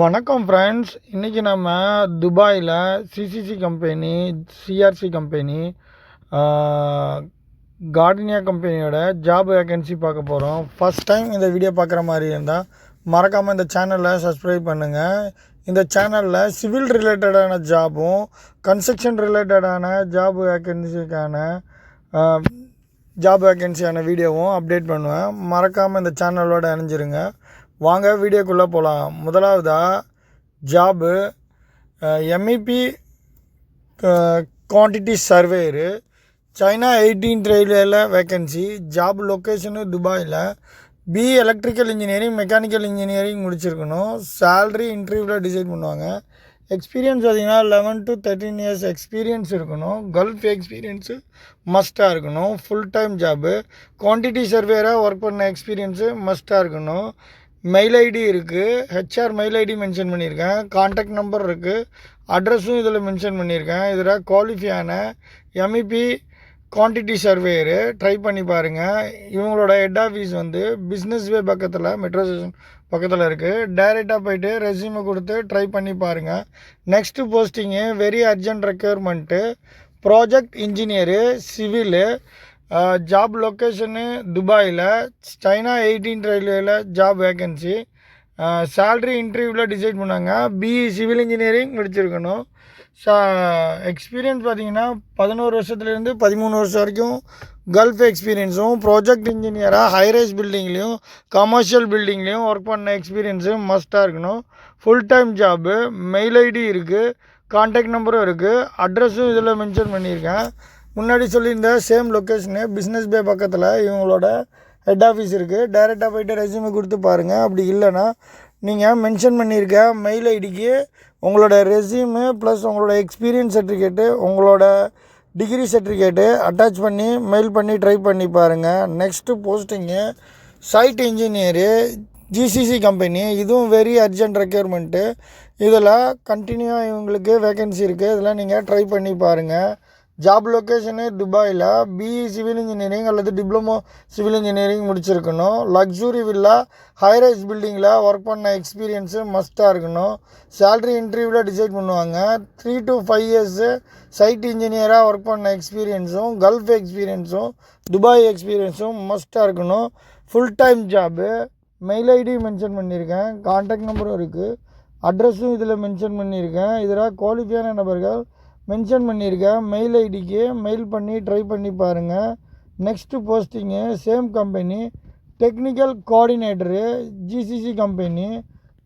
வணக்கம் ஃப்ரெண்ட்ஸ் இன்றைக்கி நம்ம துபாயில் CCC company CRC company Gardenia கம்பெனியோட ஜாப் வேகன்சி பார்க்க போகிறோம் ஃபஸ்ட் டைம் இந்த வீடியோ பார்க்குற மாதிரி இருந்தால் மறக்காமல் இந்த சேனலை சப்ஸ்கிரைப் பண்ணுங்கள் இந்த சேனலில் சிவில் ரிலேட்டடான ஜாபும் கன்ஸ்ட்ரக்ஷன் ரிலேட்டடான ஜாப் வேகன்சிக்கான ஜாப் வேகன்சியான வீடியோவும் அப்டேட் பண்ணுவேன். மறக்காமல் இந்த சேனலோடு இணைஞ்சிருங்க. வாங்க வீடியோக்குள்ளே போகலாம் முதலாவதாக job MEP quantity surveyor China eighteen ரயில்வேல வேக்கன்சி ஜாப் லொக்கேஷனு துபாயில் B electrical engineering mechanical engineering முடிச்சிருக்கணும். சேல்ரி இன்டர்வியூவில் டிசைட் பண்ணுவாங்க. எக்ஸ்பீரியன்ஸ் பார்த்தீங்கன்னா eleven to thirteen years experience இருக்கணும். கல்ஃப் எக்ஸ்பீரியன்ஸு மஸ்ட்டாக இருக்கணும். ஃபுல் டைம் ஜாபு குவான்டிட்டி சர்வேராக ஒர்க் பண்ண எக்ஸ்பீரியன்ஸு மஸ்ட்டாக இருக்கணும். மெயில் ஐடி இருக்குது ஹெச்ஆர் மெயில் ஐடி மென்ஷன் பண்ணியிருக்கேன். காண்டாக்ட் நம்பர் இருக்குது அட்ரஸும் இதில் மென்ஷன் பண்ணியிருக்கேன். இதில் குவாலிஃபையான எம்இபி குவான்டிட்டி சர்வேயரு ட்ரை பண்ணி பாருங்கள் இவங்களோட ஹெட் ஆஃபீஸ் வந்து பிஸ்னஸ் வே பக்கத்தில் மெட்ரோ ஸ்டேஷன் பக்கத்தில் இருக்குது டைரெக்டாக போயிட்டு ரெஸ்யூமை கொடுத்து ட்ரை பண்ணி பாருங்கள் next posting very urgent requirement project engineer civil job location துபாயில் சைனா எயிட்டீன் ரயில்வேயில் ஜாப் வேக்கன்சி சேல்ரி இன்டர்வியூவில் டிசைட் பண்ணாங்க. பிஇ சிவில் இன்ஜினியரிங் முடிச்சிருக்கணும். சா எக்ஸ்பீரியன்ஸ் பார்த்தீங்கன்னா பதினோரு வருஷத்துலேருந்து பதிமூணு வருஷம் வரைக்கும் கல்ஃப் எக்ஸ்பீரியன்ஸும் ப்ராஜெக்ட் இன்ஜினியராக ஹைரேஸ் பில்டிங்லேயும் கமர்ஷியல் பில்டிங்லேயும் ஒர்க் பண்ண எக்ஸ்பீரியன்ஸு மஸ்ட்டாக இருக்கணும். Full time job mail ID இருக்குது கான்டாக்ட் நம்பரும் இருக்குது அட்ரஸும் இதில் மென்ஷன் பண்ணியிருக்கேன். முன்னாடி சொல்லியிருந்த சேம் லொக்கேஷனு பிஸ்னஸ் பே பக்கத்தில் இவங்களோட ஹெட் ஆஃபீஸ் இருக்குது டைரெக்டாக போயிட்டு ரெஸ்யூமே கொடுத்து பாருங்கள் அப்படி இல்லைன்னா நீங்கள் மென்ஷன் பண்ணியிருக்க மெயில் ஐடிக்கு உங்களோட ரெஸ்யூமு ப்ளஸ் உங்களோட எக்ஸ்பீரியன்ஸ் சர்டிஃபிகேட்டு உங்களோட டிகிரி சர்டிஃபிகேட்டு அட்டாச் பண்ணி மெயில் பண்ணி ட்ரை பண்ணி பாருங்கள் next posting site engineer GCC company இதுவும் வெரி அர்ஜென்ட் ரெக்யர்மெண்ட்டு இதில் கண்டினியூவாக இவங்களுக்கு வேகன்சி இருக்குது இதெல்லாம் நீங்கள் ட்ரை பண்ணி பாருங்கள் ஜாப் லொக்கேஷனு துபாயில் பிஇ சிவில் இன்ஜினியரிங் அல்லது டிப்ளமோ சிவில் இன்ஜினியரிங் முடிச்சிருக்கணும். லக்ஸுரி வில்லா ஹைரைஸ் பில்டிங்கில் ஒர்க் பண்ண எக்ஸ்பீரியன்ஸு மஸ்ட்டாக இருக்கணும். சேல்ரி இன்டர்வியூவில் டிசைட் பண்ணுவாங்க. Three to five years site இன்ஜினியராக ஒர்க் பண்ண எக்ஸ்பீரியன்ஸும் கல்ஃப் எக்ஸ்பீரியன்ஸும் துபாய் எக்ஸ்பீரியன்ஸும் மஸ்ட்டாக இருக்கணும். Full time job mail ID mention பண்ணியிருக்கேன் கான்டாக்ட் நம்பரும் இருக்குது அட்ரஸும் இதில் மென்ஷன் பண்ணியிருக்கேன் இதில் குவாலிஃபையான நபர்கள் மென்ஷன் பண்ணியிருக்கேன் மெயில் ஐடிக்கு மெயில் பண்ணி ட்ரை பண்ணி பாருங்கள் next posting same company technical coordinator GCC company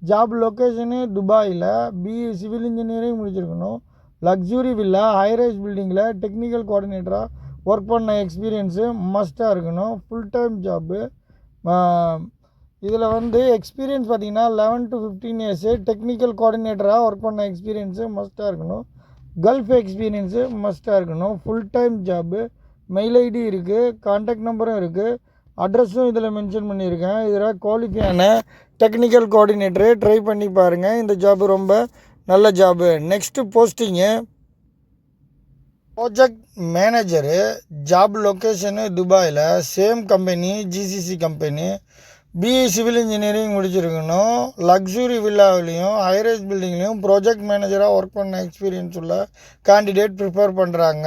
job location துபாயில் பிஇ சிவில் இன்ஜினியரிங் முடிச்சிருக்கணும். லக்ஸுரி வில்லா ஹைரைஸ் பில்டிங்கில் டெக்னிக்கல் கோஆர்டினேட்டராக ஒர்க் பண்ண எக்ஸ்பீரியன்ஸு மஸ்ட்டாக இருக்கணும். ஃபுல் டைம் ஜாப்பு இதில் வந்து எக்ஸ்பீரியன்ஸ் பார்த்திங்கன்னா eleven to fifteen years technical கோஆர்டினேட்டராக work பண்ண எக்ஸ்பீரியன்ஸு மஸ்ட்டாக இருக்கணும். கல்ஃப் எக்ஸ்பீரியன்ஸு மஸ்ட்டாக இருக்கணும். Full time job mail ID இருக்குது காண்டாக்ட் நம்பரும் இருக்குது அட்ரஸும் இதில் மென்ஷன் பண்ணியிருக்கேன். இதில் குவாலிஃபையான டெக்னிக்கல் கோஆர்டினேட்டரு ட்ரை பண்ணி பாருங்கள் இந்த ஜாப்பு ரொம்ப நல்ல job next posting project manager job location துபாயில் same company GCC company BE civil engineering முடிச்சிருக்கணும். லக்ஸுரி வில்லாவிலையும் ஹைரேஜ் பில்டிங்லேயும் ப்ராஜெக்ட் மேனேஜராக ஒர்க் பண்ண எக்ஸ்பீரியன்ஸ் உள்ள கேண்டிடேட் ப்ரிப்பேர் பண்ணுறாங்க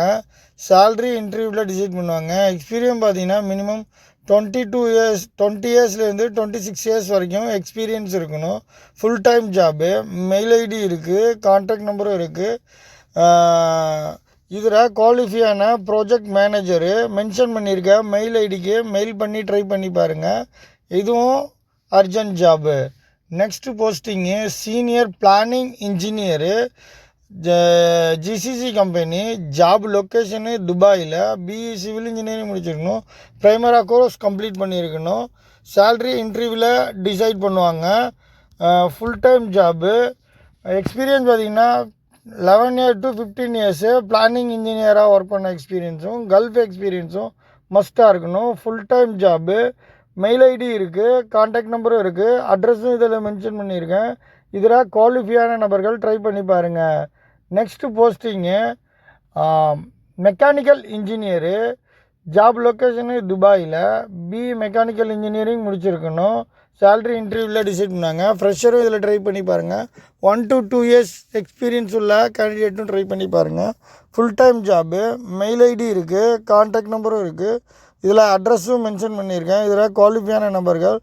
சேல்ரி இன்டர்வியூவில் டிசைட் பண்ணுவாங்க. எக்ஸ்பீரியன்ஸ் பார்த்தீங்கன்னா minimum twenty two years twenty இயர்ஸ்லேருந்து twenty six years வரைக்கும் எக்ஸ்பீரியன்ஸ் இருக்கணும். Full time job mail ID இருக்குது கான்டாக்ட் நம்பரும் இருக்குது இதில் குவாலிஃபையான ப்ராஜெக்ட் மேனேஜரு மென்ஷன் பண்ணியிருக்க மெயில் ஐடிக்கு மெயில் பண்ணி ட்ரை பண்ணி பாருங்கள் இதுவும் urgent job. Next posting senior planning engineer GCC company job location துபாயில் பிஇ சிவில் இன்ஜினியரிங் முடிச்சிருக்கணும். ப்ரைமரா கோர்ஸ் கம்ப்ளீட் பண்ணியிருக்கணும். சேல்ரி இன்டர்வியூவில் டிசைட் பண்ணுவாங்க. ஃபுல் டைம் ஜாபு எக்ஸ்பீரியன்ஸ் பார்த்திங்கன்னா eleven year to fifteen years planning இன்ஜினியராக ஒர்க் பண்ண எக்ஸ்பீரியன்ஸும் கல்ஃப் எக்ஸ்பீரியன்ஸும் மஸ்ட்டாக இருக்கணும். Full time job mail ID இருக்குது காண்டாக்ட் நம்பரும் இருக்குது அட்ரஸும் இதில் மென்ஷன் பண்ணியிருக்கேன். இதில் குவாலிஃபையான நபர்கள் ட்ரை பண்ணி பாருங்கள் next posting mechanical engineer job location துபாயில். பி மெக்கானிக்கல் இன்ஜினியரிங் முடிச்சிருக்கணும். சேல்ரி இன்டர்வியூவில் டிசைட் பண்ணாங்க. ஃப்ரெஷரும் இதில் ட்ரை பண்ணி பாருங்கள் one to two years experience உள்ள கேண்டிடேட்டும் ட்ரை பண்ணி பாருங்கள் full time job mail ID இருக்குது கான்டாக்ட் நம்பரும் இருக்குது இதில் அட்ரஸும் மென்ஷன் பண்ணியிருக்கேன். இதில் குவாலிஃபையான நம்பர்கள்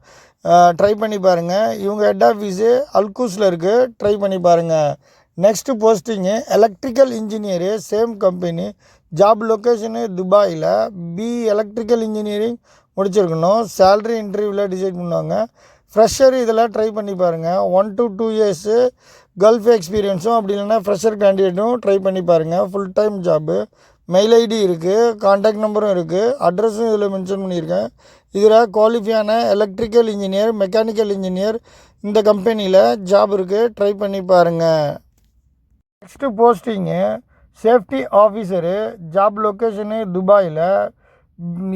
ட்ரை பண்ணி பாருங்கள் இவங்க ஹெட் ஆஃபீஸு அல்கூஸில் இருக்குது ட்ரை பண்ணி பாருங்கள் next posting electrical engineer same company job location துபாயில். பி எலக்ட்ரிக்கல் இன்ஜினியரிங் முடிச்சிருக்கணும். சேல்ரி இன்டர்வியூவில் டிசைட் பண்ணுவாங்க. ஃப்ரெஷர் இதில் ட்ரை பண்ணி பாருங்கள் one to two years Gulf எக்ஸ்பீரியன்ஸும் அப்படி இல்லைன்னா ஃப்ரெஷர் கேண்டிடேட்டும் ட்ரை பண்ணி பாருங்கள் full time job mail ID இருக்குது கான்டாக்ட் நம்பரும் இருக்குது அட்ரஸும் இதில் மென்ஷன் பண்ணியிருக்கேன். இதில் குவாலிஃபையான எலக்ட்ரிக்கல் இன்ஜினியர் மெக்கானிக்கல் இன்ஜினியர் இந்த கம்பெனியில் ஜாப் இருக்குது ட்ரை பண்ணி பாருங்கள் next posting safety officer job location துபாயில்.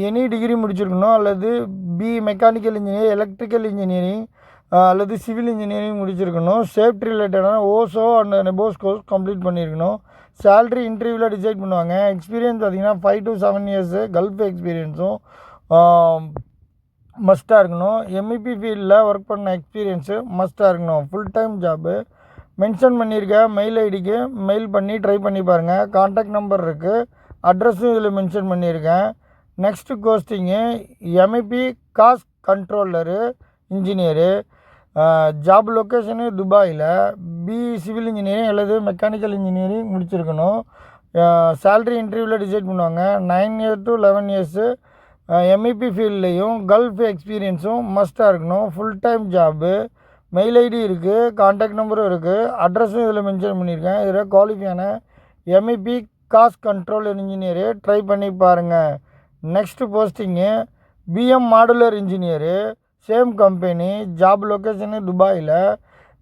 எனி டிகிரி முடிச்சிருக்கணும் அல்லது B mechanical engineer electrical engineering அல்லது சிவில் இன்ஜினியரிங் முடிச்சிருக்கணும். சேஃப்டி ரிலேட்டடான OSHA and NEBOSH course complete பண்ணியிருக்கணும் சேல்ரி இன்டர்வியூவில் டிசைட் பண்ணுவாங்க. எக்ஸ்பீரியன்ஸ் பார்த்தீங்கன்னா five to seven years Gulf எக்ஸ்பீரியன்ஸும் மஸ்ட்டாக இருக்கணும். எம்இபி ஃபீல்டில் ஒர்க் பண்ண எக்ஸ்பீரியன்ஸு மஸ்ட்டாக இருக்கணும். ஃபுல் டைம் ஜாபு மென்ஷன் பண்ணியிருக்க மெயில் ஐடிக்கு மெயில் பண்ணி ட்ரை பண்ணி பாருங்கள் காண்டாக்ட் நம்பர் இருக்குது அட்ரஸும் இதில் மென்ஷன் பண்ணியிருக்கேன் next posting MEP cost controller engineer job location துபாயில் பி சிவில் இன்ஜினியரிங் அல்லது மெக்கானிக்கல் இன்ஜினியரிங் முடிச்சிருக்கணும். சேல்ரி இன்டர்வியூவில் டிசைட் பண்ணுவாங்க. Nine year to eleven years MEP ஃபீல்ட்லேயும் Gulf எக்ஸ்பீரியன்ஸும் மஸ்ட்டாக இருக்கணும். Full time job mail ID இருக்குது காண்டாக்ட் நம்பரும் இருக்குது அட்ரஸும் இதில் மென்ஷன் பண்ணியிருக்கேன் இதில் குவாலிஃபியான MEP cost control engineer try பண்ணி பாருங்கள் next posting PM modular engineer same company job location துபாயில்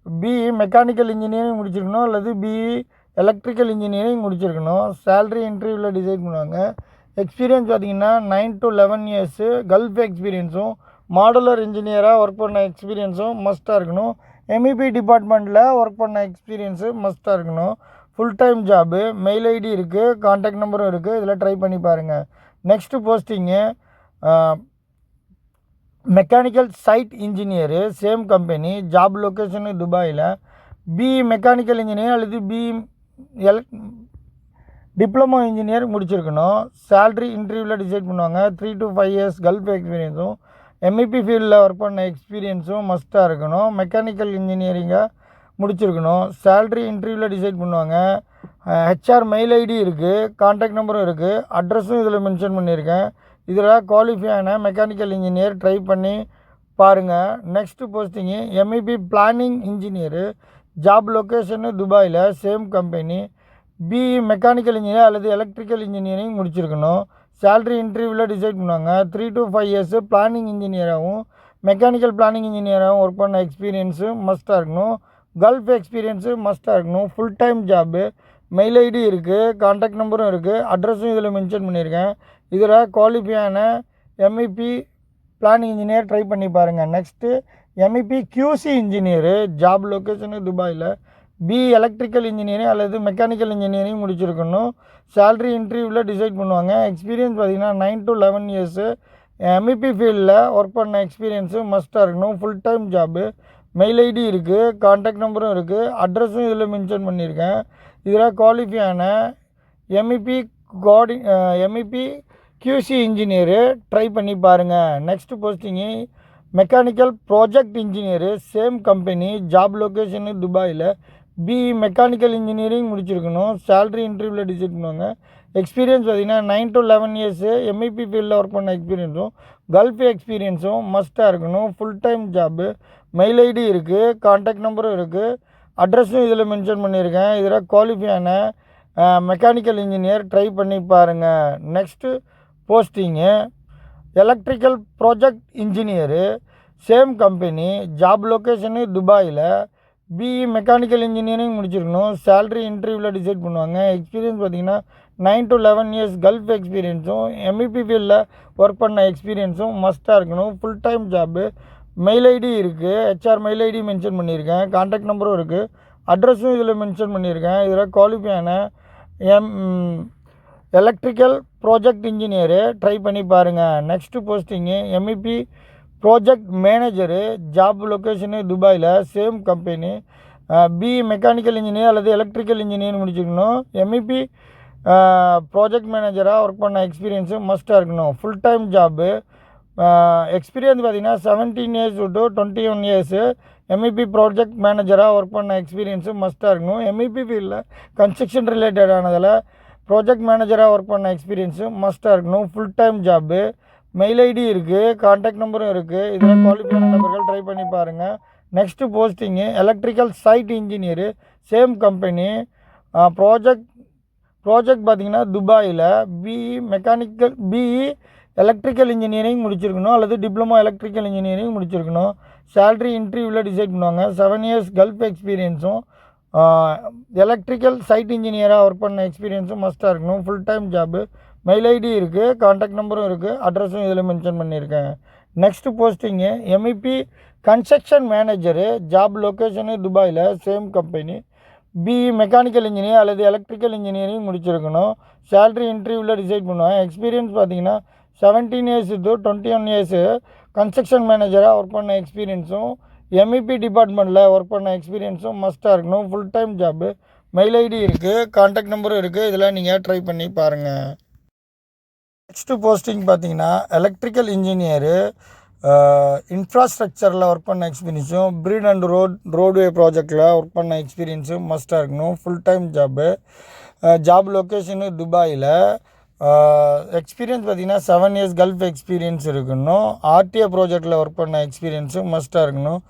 பிஇ மெக்கானிக்கல் இன்ஜினியரிங் முடிச்சிருக்கணும் அல்லது பிஇ எலக்ட்ரிக்கல் இன்ஜினியரிங் முடிச்சிருக்கணும். சேல்ரி இன்டர்வியூவில் டிசைட் பண்ணுவாங்க. எக்ஸ்பீரியன்ஸ் பார்த்தீங்கன்னா nine to eleven years Gulf எக்ஸ்பீரியன்ஸும் modular இன்ஜினியராக ஒர்க் பண்ண எக்ஸ்பீரியன்ஸும் மஸ்ட்டாக இருக்கணும். எம்இபி டிபார்ட்மெண்ட்டில் ஒர்க் பண்ண எக்ஸ்பீரியன்ஸு மஸ்ட்டாக இருக்கணும். Full time job mail ID இருக்குது கான்டாக்ட் நம்பரும் இருக்குது இதில் ட்ரை பண்ணி பாருங்கள் next posting mechanical site engineer same company job location துபாயில் பிஇ மெக்கானிக்கல் இன்ஜினியர் அல்லது பிஇ எல் டிப்ளமோ இன்ஜினியர் முடிச்சிருக்கணும். சேல்ரி இன்டர்வியூவில் டிசைட் பண்ணுவாங்க. Three to five years Gulf எக்ஸ்பீரியன்ஸும் MEP ஃபீல்டில் ஒர்க் பண்ண எக்ஸ்பீரியன்ஸும் மஸ்ட்டாக இருக்கணும். மெக்கானிக்கல் இன்ஜினியரிங்காக முடிச்சிருக்கணும். சேல்ரி இன்டர்வியூவில் டிசைட் பண்ணுவாங்க. ஹெச்ஆர் மெயில் ஐடி இருக்குது கான்டாக்ட் நம்பரும் இருக்குது அட்ரஸும் இதில் மென்ஷன் பண்ணியிருக்கேன். இதில் குவாலிஃபையான மெக்கானிக்கல் இன்ஜினியர் ட்ரை பண்ணி பாருங்கள் next posting MEP planning engineer job location துபாயில் same company BE mechanical engineer அல்லது எலக்ட்ரிக்கல் இன்ஜினியரிங் முடிச்சிருக்கணும். சேல்ரி இன்டர்வியூவில் டிசைட் பண்ணுவாங்க. Three to five years planning இன்ஜினியராகவும் mechanical planning இன்ஜினியராகவும் ஒர்க் பண்ண எக்ஸ்பீரியன்ஸு மஸ்ட்டாக இருக்கணும். கல்ஃப் எக்ஸ்பீரியன்ஸு மஸ்ட்டாக இருக்கணும். Full time job mail ID இருக்குது கான்டாக்ட் நம்பரும் இருக்குது அட்ரஸும் இதில் மென்ஷன் பண்ணியிருக்கேன். இதில் குவாலிஃபையான எம்இபி பிளானிங் இன்ஜினியர் ட்ரை பண்ணி பாருங்கள் next MEP QC engineer job location துபாயில். பி எலக்ட்ரிக்கல் இன்ஜினியரிங் அல்லது மெக்கானிக்கல் இன்ஜினியரிங் முடிச்சிருக்கணும். சேல்ரி இன்டர்வியூவில் டிசைட் பண்ணுவாங்க. எக்ஸ்பீரியன்ஸ் பார்த்தீங்கன்னா nine to eleven years MEP ஃபீல்டில் ஒர்க் பண்ண எக்ஸ்பீரியன்ஸு மஸ்ட்டாக இருக்கணும். Full time job mail ID இருக்குது கான்டாக்ட் நம்பரும் இருக்குது அட்ரஸும் இதில் மென்ஷன் பண்ணியிருக்கேன். இதில் குவாலிஃபையான எம்இபி கோடி எம்இபி கியூசி இன்ஜினியரு ட்ரை பண்ணி பாருங்கள் next posting mechanical project engineer same company job location துபாயில் பிஇ மெக்கானிக்கல் இன்ஜினியரிங் முடிச்சிருக்கணும். சேல்ரி இன்டர்வியூவில் டிசைட் பண்ணுவாங்க. எக்ஸ்பீரியன்ஸ் பார்த்தீங்கன்னா nine to eleven years MEP ஃபீல்டில் ஒர்க் பண்ண எக்ஸ்பீரியன்ஸும் கல்ஃப் எக்ஸ்பீரியன்ஸும் மஸ்ட்டாக இருக்கணும் full time job mail ID இருக்குது கான்டாக்ட் நம்பரும் இருக்குது அட்ரஸும் இதில் மென்ஷன் பண்ணியிருக்கேன். இதில் குவாலிஃபையான மெக்கானிக்கல் இன்ஜினியர் ட்ரை பண்ணி பாருங்கள் next posting electrical project engineer same company job location துபாயில் பிஇ மெக்கானிக்கல் இன்ஜினியரிங் முடிச்சிருக்கணும். சேல்ரி இன்டர்வியூவில் டிசைட் பண்ணுவாங்க. எக்ஸ்பீரியன்ஸ் பார்த்தீங்கன்னா nine to eleven years gulf எக்ஸ்பீரியன்ஸும் MEP ஃபீல்டில் ஒர்க் பண்ண எக்ஸ்பீரியன்ஸும் மஸ்ட்டாக இருக்கணும். Full time job mail ID இருக்குது ஹெச்ஆர் மெயில் ஐடி மென்ஷன் பண்ணியிருக்கேன். கான்டாக்ட் நம்பரும் இருக்குது அட்ரஸும் இதில் மென்ஷன் பண்ணியிருக்கேன். இதில் குவாலிஃபையான M electrical project engineer try பண்ணி பாருங்கள் next posting MEP project manager job location துபாயில் same company B mechanical engineer அல்லது எலக்ட்ரிக்கல் இன்ஜினியர் முடிச்சுக்கணும். எம்இபி ப்ராஜெக்ட் மேனேஜராக ஒர்க் பண்ண எக்ஸ்பீரியன்ஸு மஸ்ட்டாக இருக்கணும். ஃபுல் டைம் ஜாப்பு எக்ஸ்பீரியன்ஸ் பார்த்தீங்கன்னா seventeen years to twenty one years MEP project மேனேஜராக ஒர்க் பண்ண எக்ஸ்பீரியன்ஸு மஸ்ட்டாக இருக்கணும். எம்இபி ஃபீல்டில் கன்ஸ்ட்ரக்ஷன் ரிலேட்டடானதில் ப்ராஜெக்ட் மேனேஜராக ஒர்க் பண்ண எக்ஸ்பீரியன்ஸு மஸ்ட்டாக இருக்கணும். Full time job mail ID இருக்குது கான்டாக்ட் நம்பரும் இருக்குது இதில் குவாலிஃபையான நபர்கள் ட்ரை பண்ணி பாருங்கள் next posting electrical site engineer same company project project பார்த்தீங்கன்னா துபாயில் BE mechanical BE electrical engineering முடிச்சிருக்கணும் அல்லது டிப்ளமோ எலக்ட்ரிக்கல் இன்ஜினியரிங் முடிச்சிருக்கணும். சேல்ரி இன்டர்வியூவில் டிசைட் பண்ணுவாங்க. செவன் இயர்ஸ் கல்ஃப் எக்ஸ்பீரியன்ஸும் எலக்ட்ரிக்கல் சைட் இன்ஜினியராக ஒர்க் பண்ண எக்ஸ்பீரியன்ஸும் மஸ்ட்டாக இருக்கணும். Full time job mail ID இருக்குது காண்டாக்ட் நம்பரும் இருக்குது அட்ரஸும் இதில் மென்ஷன் பண்ணியிருக்கேன். Next posting MEP construction manager job location துபாயில் same company BE mechanical engineer அல்லது எலக்ட்ரிக்கல் இன்ஜினியரிங் முடிச்சிருக்கணும். சேல்ரி இன்டர்வியூவில் டிசைட் பண்ணுவேன் எக்ஸ்பீரியன்ஸ் பார்த்தீங்கன்னா seventeen years to twenty one years construction மேனேஜராக ஒர்க் பண்ண எக்ஸ்பீரியன்ஸும் எம்இபி டிபார்ட்மெண்ட்டில் ஒர்க் பண்ண எக்ஸ்பீரியன்ஸும் மஸ்ட்டாக இருக்கணும். Full time job mail ID இருக்குது காண்டாக்ட் நம்பரும் இருக்குது இதெல்லாம் நீங்கள் ட்ரை பண்ணி பாருங்கள் நெக்ஸ்ட்டு போஸ்டிங் பார்த்தீங்கன்னா எலக்ட்ரிக்கல் இன்ஜினியரு இன்ஃப்ராஸ்ட்ரக்சரில் ஒர்க் பண்ண எக்ஸ்பீரியன்ஸும் ப்ரீட் அண்ட் ரோட் ரோட்வே ப்ராஜெக்டில் ஒர்க் பண்ண எக்ஸ்பீரியன்ஸும் மஸ்ட்டாக இருக்கணும். Full time job job location துபாயில். எக்ஸ்பீரியன்ஸ் பார்த்தீங்கன்னா செவன் இயர்ஸ் கல்ஃப் எக்ஸ்பீரியன்ஸ் இருக்கணும். ஆர்டிஏ ப்ராஜெக்டில் ஒர்க் பண்ண எக்ஸ்பீரியன்ஸும் மஸ்ட்டாக இருக்கணும்.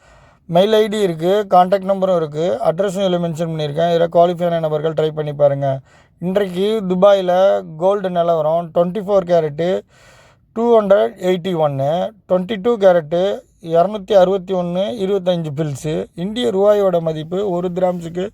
மெயில் ஐடி இருக்குது காண்டாக்ட் நம்பரும் இருக்குது அட்ரஸும் இதில் மென்ஷன் பண்ணியிருக்கேன். இதில் குவாலிஃபையான நபர்கள் ட்ரை பண்ணி பாருங்கள் இன்றைக்கு துபாயில் கோல்டு நிலவரம் twenty four carat two hundred eighty ஒன்று டுவெண்ட்டி டூ கேரட்டு இரநூத்தி அறுபத்தி ஒன்று இருபத்தஞ்சி பில்ஸு இந்திய ரூபாயோட மதிப்பு ஒரு கிராம்ஸுக்கு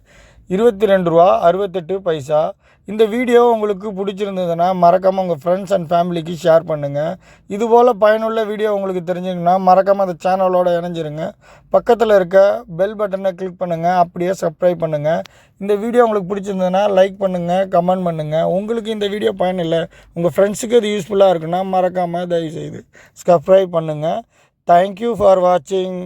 இருபத்தி ரெண்டு ரூபா அறுபத்தெட்டு பைசா. இந்த வீடியோ உங்களுக்கு பிடிச்சிருந்ததுன்னா மறக்காமல் உங்கள் ஃப்ரெண்ட்ஸ் அண்ட் ஃபேமிலிக்கு ஷேர் பண்ணுங்கள் இதுபோல் பயனுள்ள வீடியோ உங்களுக்கு தெரிஞ்சுங்கன்னா மறக்காமல் அந்த சேனலோடு இணைஞ்சிருங்க. பக்கத்தில் இருக்க பெல் பட்டனை கிளிக் பண்ணுங்கள் அப்படியே சப்ஸ்கிரைப் பண்ணுங்கள் இந்த வீடியோ உங்களுக்கு பிடிச்சிருந்ததுன்னா லைக் பண்ணுங்கள் கமெண்ட் பண்ணுங்கள் உங்களுக்கு இந்த வீடியோ பயன் இல்லை உங்கள் ஃப்ரெண்ட்ஸுக்கு இது யூஸ்ஃபுல்லாக இருக்குன்னா மறக்காமல் தயவுசெய்து சப்ஸ்கிரைப் பண்ணுங்கள் தேங்க்யூ ஃபார் வாட்சிங்